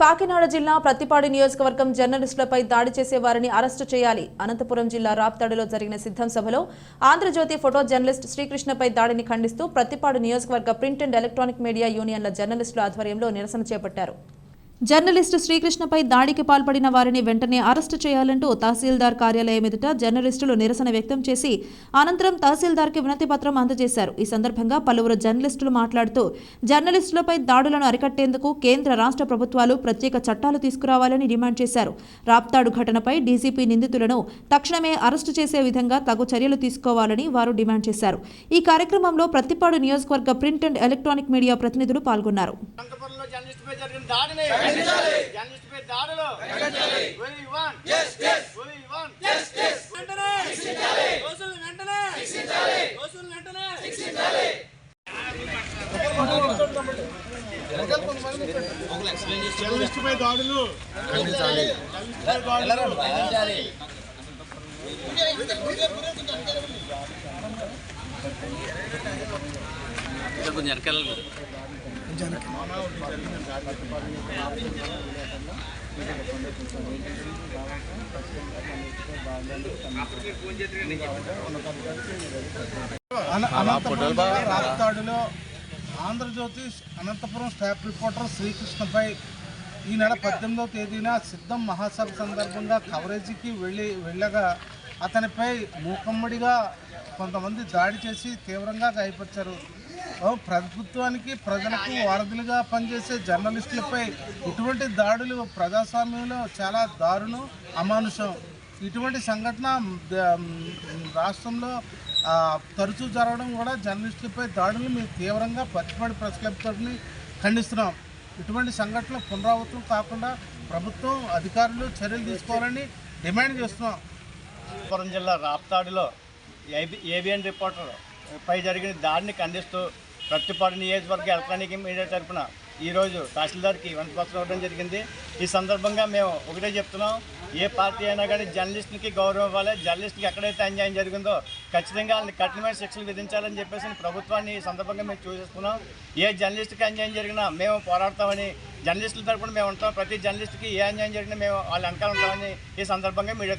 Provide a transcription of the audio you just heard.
కాకినాడ జిల్లా ప్రతిపాడి నియోజకవర్గం జర్నలిస్టులపై దాడి చేసే వారిని అరెస్టు చేయాలి. అనంతపురం జిల్లా రాప్తాడులో జరిగిన సిద్ధం సభలో ఆంధ్రజ్యోతి ఫోటో జర్నలిస్ట్ శ్రీకృష్ణపై దాడిని ఖండిస్తూ ప్రతిపాడు నియోజకవర్గ ప్రింట్ అండ్ ఎలక్ట్రానిక్ మీడియా యూనియన్ల జర్నలిస్టుల ఆధ్వర్యంలో నిరసన చేపట్టారు. జర్నలిస్టు శ్రీకృష్ణపై దాడికి పాల్పడిన వారిని వెంటనే అరెస్టు చేయాలంటూ తహసీల్దార్ కార్యాలయం ఎదుట జర్నలిస్టులు నిరసన వ్యక్తం చేసి అనంతరం తహసీల్దార్కి వినతి పత్రం అందజేశారు. ఈ సందర్భంగా పలువురు జర్నలిస్టులు మాట్లాడుతూ జర్నలిస్టులపై దాడులను అరికట్టేందుకు కేంద్ర రాష్ట్ర ప్రభుత్వాలు ప్రత్యేక చట్టాలు తీసుకురావాలని డిమాండ్ చేశారు. రాప్తాడు ఘటనపై డీజీపీ నిందితులను తక్షణమే అరెస్టు చేసే విధంగా తగు చర్యలు తీసుకోవాలని వారు డిమాండ్ చేశారు. ఈ కార్యక్రమంలో ప్రత్తిపాడు నియోజకవర్గ ప్రింట్ అండ్ ఎలక్ట్రానిక్ మీడియా ప్రతినిధులు పాల్గొన్నారు. అనంతపురంలో జర్నలిస్ట్ పై జరిగిన దాడిని జర్నలిస్ట్ పై దాడులు We want We want వెంటనే. దోషులు వెంటనే. దోషులు వెంటనే. జర్నలిస్ట్ పై దాడులు. కొంచెం వెనకాల జిల్లా రాప్తాడులో ఆంధ్రజ్యోతి అనంతపురం స్టాఫ్ రిపోర్టర్ శ్రీకృష్ణపై ఈ నెల పద్దెనిమిదవ తేదీన సిద్ధం మహాసభ సందర్భంగా కవరేజీకి వెళ్ళి వెళ్ళగా అతనిపై మూకమ్మడిగా కొంతమంది దాడి చేసి తీవ్రంగా గాయపరిచారు. ప్రభుత్వానికి ప్రజలకు వారధులుగా పనిచేసే జర్నలిస్టులపై ఇటువంటి దాడులు ప్రజాస్వామ్యంలో చాలా దారుణం అమానుషం. ఇటువంటి సంఘటన రాష్ట్రంలో తరచూ జరగడం కూడా జర్నలిస్టులపై దాడులు మేము తీవ్రంగా పచ్చిపడి ప్రెస్ క్లబ్ ఖండిస్తున్నాం. ఇటువంటి సంఘటనలు పునరావృతం కాకుండా ప్రభుత్వం అధికారులు చర్యలు తీసుకోవాలని డిమాండ్ చేస్తున్నాం. పురం జిల్లా రాప్తాడులో ఏబి ఏబిఎన్ రిపోర్టర్ పై జరిగిన దాడిని ఖండిస్తూ ప్రతిపాడు నియోజకవర్గ ఎలక్ట్రానిక్ మీడియా తరపున ఈరోజు తహసీల్దార్కి వినతిపత్రం ఇవ్వడం జరిగింది. ఈ సందర్భంగా మేము ఒకటే చెప్తున్నాం. ఏ పార్టీ అయినా కానీ జర్నలిస్ట్కి గౌరవం ఇవ్వాలి. జర్నలిస్ట్కి ఎక్కడైతే అన్యాయం జరిగిందో ఖచ్చితంగా వాళ్ళని కఠినమైన శిక్షలు విధించాలని చెప్పేసి ప్రభుత్వాన్ని ఈ సందర్భంగా మేము చూసేస్తున్నాం. ఏ జర్నలిస్ట్కి అన్యాయం జరిగినా మేము పోరాడతామని జర్నలిస్టుల తరపున మేము ఉంటాం. ప్రతి జర్నలిస్ట్కి ఏ అన్యాయం జరిగినా మేము వాళ్ళు వెనకాల ఉంటామని ఈ సందర్భంగా మీడియా